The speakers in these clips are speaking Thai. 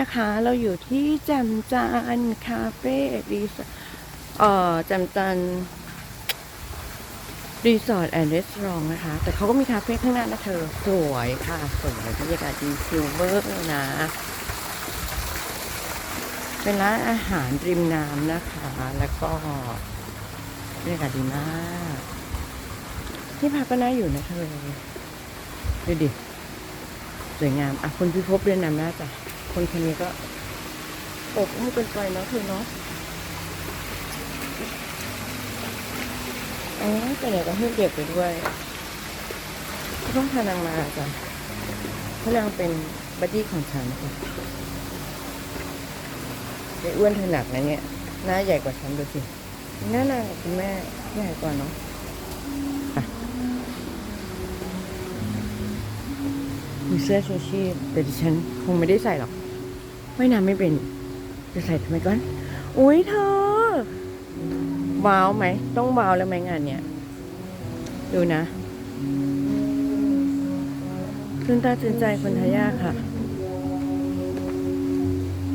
นะคะ เราอยู่ที่แจมจันคาเฟ่รีสเอ่อแจมจันรีสอร์ทแอนด์รีสอร์ทนะคะ แต่เขาก็มีคาเฟ่ข้างหน้านะเธอ สวยค่ะ สวยบรรยากาศดีซิลเวอร์นะ เป็นร้านอาหารริมน้ำนะคะ แล้วก็บรรยากาศดีมาก ที่พักก็น่าอยู่นะเธอ ดูดิ สวยงาม อะคนพิภพเรียนนำหน้าจ้ะ คนคนนี้ก็อบอุ้มเกินไปนะเธอเนาะอ๋อแต่เดี๋ยวก็ให้เด็กไปด้วยต้องพานางมาจ้ะพนางเป็นบัดดี้ของฉันค่ะไอ้อ้วนเธอหนักนะเนี่ย หน้าใหญ่กว่าฉันดูสิหน้านางกับคุณแม่ใหญ่กว่าเนาะมีเสื้อชูชีพแต่ดิฉันคงไม่ได้ใส่หรอก ว่ายน้ำไม่เป็นจะใส่ทำไมก่อน อุ้ยเธอว้าวไหม ต้องว้าวแล้วไหมงานเนี้ย ดูนะตื่นตาตื่นใจคนทายาค่ะ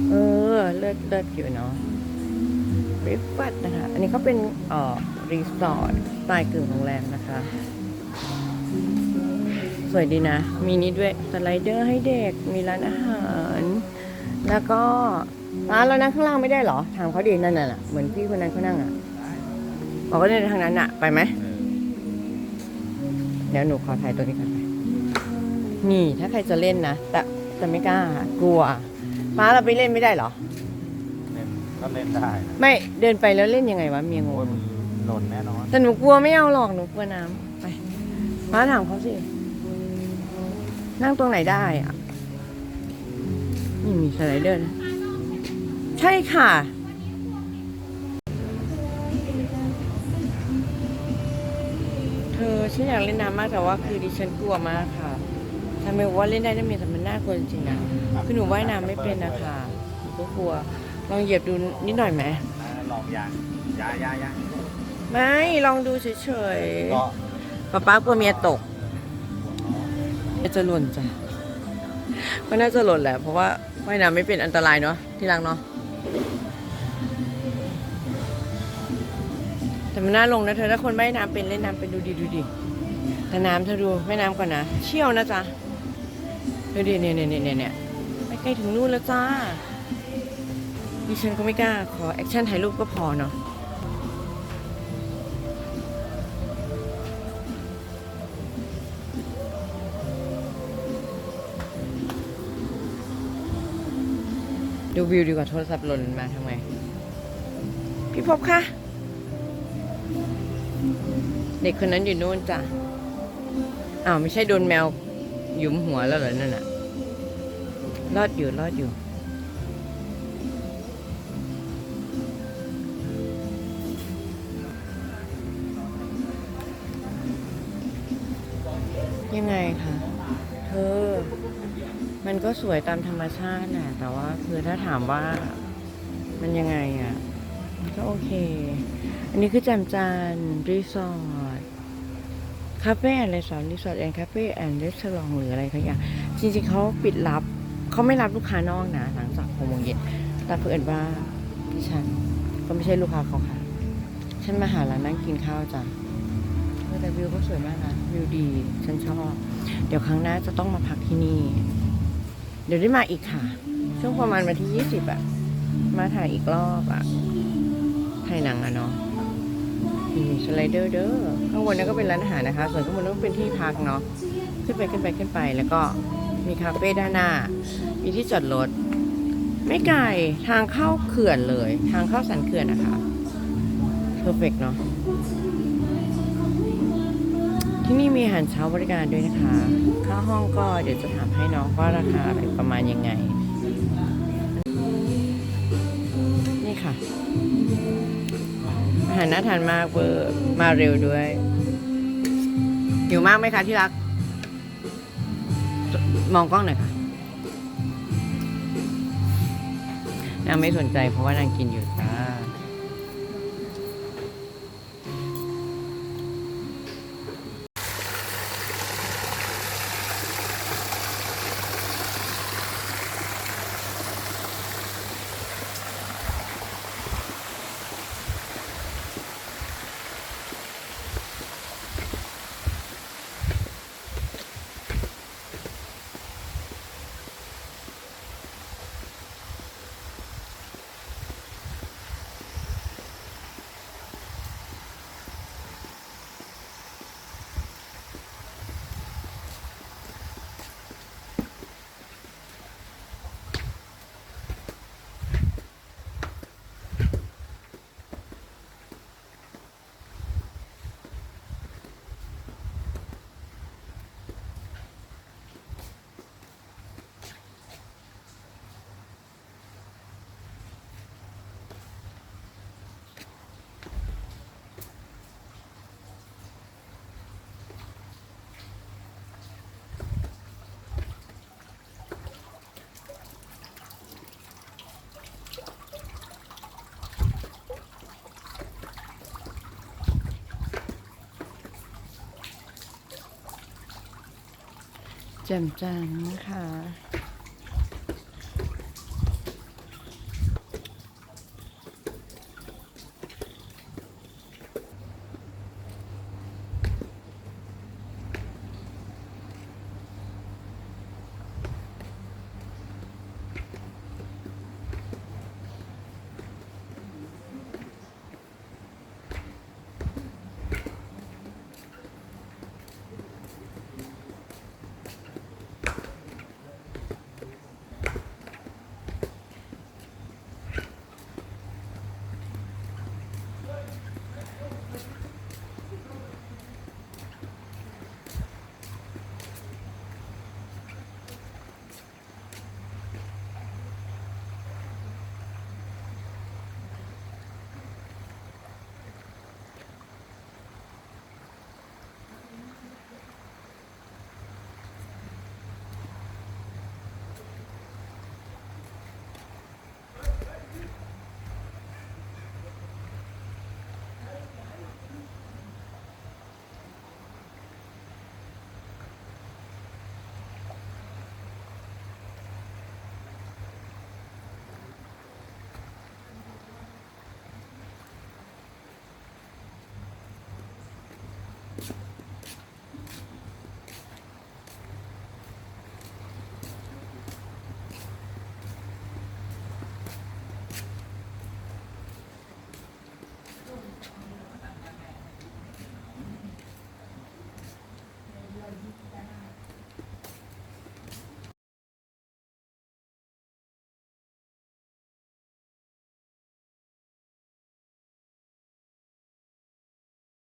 เออ เลิศเลิศอยู่เนาะริฟฟัดนะคะ อันนี้เขาเป็นเอ่อรีสอร์ทสไตล์กึ่งโรงแรมนะคะ สวยดีนะ มีนี้ด้วย สไลเดอร์ให้เด็ก มีร้านอาหาร แล้วก็ร้านเรานั่งข้างล่างไม่ได้เหรอ ถามเขาดีนั่นน่ะ เหมือนพี่คนนั้นเขานั่งอะบอกว่าในทางนั้นอะ ไปไหม เดี๋ยวหนูขอถ่ายตัวนี้กันไป นี่ถ้าใครจะเล่นนะ แต่แต่ไม่กล้า กลัวม้าเราไปเล่นไม่ได้เหรอ เล่นก็เล่นได้นะไม่ เดินไปแล้วเล่นยังไงวะเมียงโอ้ยง มันหล่นแน่นอน แต่หนูกลัวไม่เอาหรอกหนูกลัวน้ำไปม้าถามเขาสิ นั่งตรงไหนได้อะ นี่มีสไลเดอร์นะใช่ค่ะ เธอฉันอยากเล่นน้ำมากแต่ว่าคือดิฉันกลัวมากค่ะทำไมบอกว่าเล่นได้นะเมียแต่มันน่ากลัวจริงๆนะคือหนูว่ายน้ำไม่เป็นนะคะหนูก็กลัวลองเหยียบดูนิดหน่อยไหมลองยางยายายาไม่ลองดูเฉยก็ๆป๊าป๊ากลัวเมียตกจะหล่นจ้ะก็น่าจะหล่นแหละเพราะว่า ว่ายน้ำไม่เป็นอันตรายเนาะที่รักเนาะแต่มันน่าลงนะเธอถ้าคนว่ายน้ำเป็นเล่นน้ำเป็นดูดีดูดีแต่น้ำเธอดูแม่น้ำก่อนนะเชี่ยวนะจ๊ะดูดีเนี่ยเนี่ยเนี่ยเนี่ยไปใกล้ถึงนู่นแล้วจ้าดิฉันก็ไม่กล้าขอแอคชั่นถ่ายรูปก็พอเนาะ ดูวิวดีกว่าโทรศัพท์หล่นมาทำไงพี่พบคะเด็กคนนั้นอยู่นู่นจ้ะอ้าวไม่ใช่โดนแมวหยุมหัวแล้วเหรอนั่นน่ะรอดอยู่รอดอยู่ยังไงคะเธอ มันก็สวยตามธรรมชาติแหละแต่ว่าคือถ้าถามว่ามันยังไงอะก็โอเค อันนี้คือแจมจานรีสอร์ทคาเฟ่แอนด์รีสอร์ทรีสอร์ทแอนด์คาเฟ่แอนด์รีสอร์ทหรืออะไรก็อย่างจริงๆเขาปิดรับเขาไม่รับลูกค้านอกนะหลังจากหกโมงเย็นแต่เพื่อนว่าดิฉันก็ไม่ใช่ลูกค้าเขาค่ะ ฉันมาหาร้านนั่งกินข้าวจ้ะแต่วิวก็สวยมากนะวิวดี ฉันชอบ เดี๋ยวครั้งหน้าจะต้องมาพักที่นี่ เดี๋ยวได้มาอีกค่ะ ช่วงประมาณวันที่ยี่สิบอะมาถ่ายอีกรอบอะถ่ายหนังอะเนาะมีสไลเดอร์เด้อข้างบนนั้นก็เป็นร้านอาหารนะคะ ส่วนข้างบนนั้นก็เป็นที่พักเนาะขึ้นไปขึ้นไปขึ้นไปแล้วก็มีคาเฟ่ด้านหน้า มีที่จอดรถ ไม่ไกลทางเข้าเขื่อนเลย ทางเข้าสันเขื่อนนะคะเพอร์เฟกเนาะ ที่นี่มีอาหารเช้าบริการด้วยนะคะ ค่าห้องก็เดี๋ยวจะถามให้น้องว่าราคาอะไรประมาณยังไง นี่ค่ะ อาหารน่าทานมากเวอร์มาเร็วด้วยหิวมากไหมคะที่รัก มองกล้องหน่อยค่ะ นางไม่สนใจเพราะว่านางกินอยู่จ้า แจ่มจังนะคะ